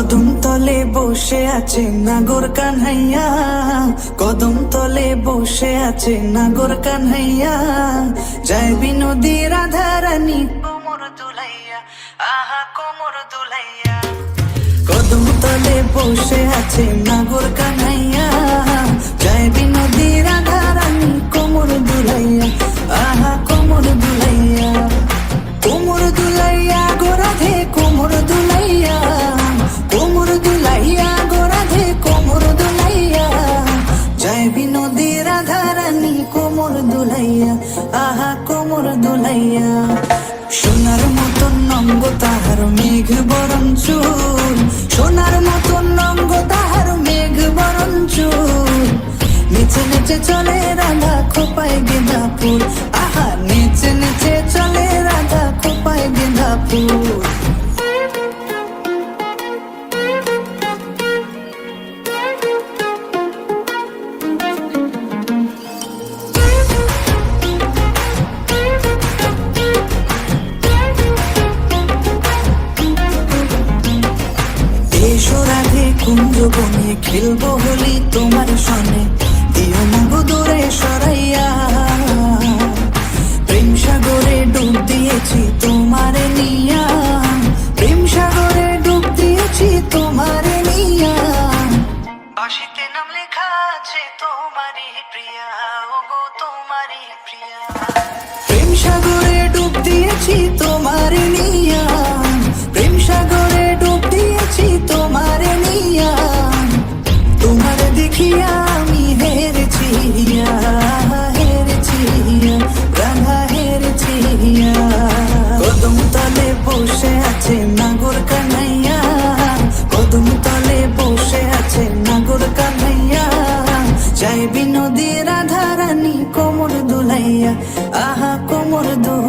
কদম তলে বসে আছে নাগর কানহাইয়া। কদম তলে বসে আছে নাগর কানহাইয়া। জয় বিনোদী রাধা রানী কোমর দুলাইয়া। আহা, কোমর দুলাইয়া। কদম তলে বসে আছে নাগর কানাইয়া জয় বিনোদী রাধা রানী কোমর দুলাইয়া। আহা, কোমর দুলাইয়া। দুলাইয়া, আহা কোমর দুলাইয়া। সোনার মতন নঙ্গ তাহার মেঘ বরণ চুল। সোনার মতন নঙ্গ তাহার মেঘ বরণ চুল। নিচে নিচে চলে রাধা খোপায় গেঁদা কুঞ্জ বনে খেলব হোলি তোমার সনে। দিও না গো দূরে সরাইয়া। প্রেম সাগরে ডুব দিয়েছি তোমারে নিয়া। প্রেম সাগরে ডুব দিয়েছি তোমারে নিয়া। বাসিতে নাম লেখা আছে তোমারই প্রিয়া। ও গো তোমারই প্রিয়া। প্রেম সাগরে ডুব দিয়েছি তোমার জয় ধারানি কোমর দুলাইয়া আহা কোমর দুলাইয়া